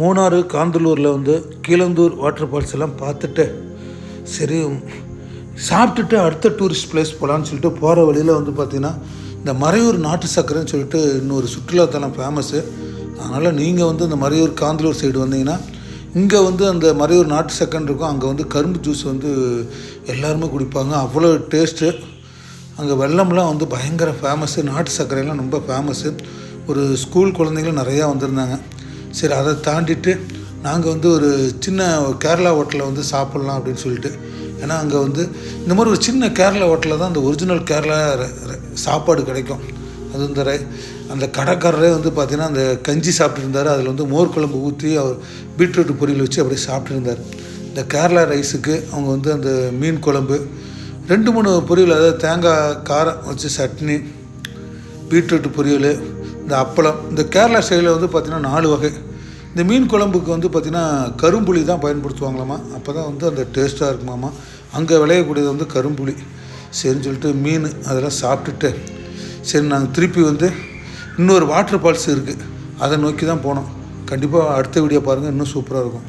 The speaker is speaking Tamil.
மூணாறு காந்தலூரில் வந்து கீழந்தூர் வாட்டர் ஃபால்ஸ் எல்லாம் பார்த்துட்டு சரி சாப்பிட்டுட்டு அடுத்த டூரிஸ்ட் பிளேஸ் போகலான்னு சொல்லிட்டு போகிற வழியில் வந்து பார்த்திங்கன்னா இந்த மறையூர் நாட்டு சக்கரைன்னு சொல்லிட்டு இன்னொரு சுற்றுலாத்தலம் ஃபேமஸ்ஸு அதனால் நீங்கள் வந்து இந்த மறையூர் காந்தலூர் சைடு வந்தீங்கன்னா இங்கே வந்து அந்த மறையூர் நாட்டு சக்கரை இருக்கும். அங்கே வந்து கரும்பு ஜூஸ் வந்து எல்லாருமே குடிப்பாங்க. அவ்வளோ டேஸ்ட்டு அங்கே வெள்ளம்லாம் வந்து பயங்கர ஃபேமஸ்ஸு நாட்டு சர்க்கரைலாம் ரொம்ப ஃபேமஸ்ஸு ஒரு ஸ்கூல் குழந்தைங்களும் நிறையா வந்திருந்தாங்க. சரி அதை தாண்டிட்டு நாங்கள் வந்து ஒரு சின்ன கேரளா ஹோட்டலில் வந்து சாப்பிட்லாம் அப்படின்னு சொல்லிட்டு ஏன்னா அங்கே வந்து இந்த மாதிரி ஒரு சின்ன கேரளா ஹோட்டலில் தான் அந்த ஒரிஜினல் கேரளா ர- சாப்பாடு கிடைக்கும். அது இந்த அந்த கடைக்காரரே வந்து பார்த்திங்கன்னா அந்த கஞ்சி சாப்பிட்டுருந்தார். அதில் வந்து மோர் குழம்பு ஊற்றி அவர் பீட்ரூட் பொரியல் வச்சு அப்படியே சாப்பிட்டுருந்தார். இந்த கேரளா ரைஸுக்கு அவங்க வந்து அந்த மீன் குழம்பு ரெண்டு மூணு பொரியல் அதாவது தேங்காய் காரம் வச்சு சட்னி பீட்ரூட் பொரியல் இந்த அப்பளம் இந்த கேரளா சைடில் வந்து பார்த்திங்கன்னா நாலு வகை. இந்த மீன் குழம்புக்கு வந்து பார்த்திங்கன்னா கரும்புளி தான் பயன்படுத்துவாங்களாமா? அப்போ தான் வந்து அந்த டேஸ்ட்டாக இருக்குமாம்மா அங்கே விளையக்கூடியது வந்து கரும்புளி. சரின்னு சொல்லிட்டு மீன் அதெல்லாம் சாப்பிட்டுட்டு சரி நாங்கள் திருப்பி வந்து இன்னொரு வாட்டர் ஃபால்ஸ் இருக்குது அதை நோக்கி தான் போனோம். கண்டிப்பாக அடுத்த வீடியோ பாருங்கள் இன்னும் சூப்பராக இருக்கும்.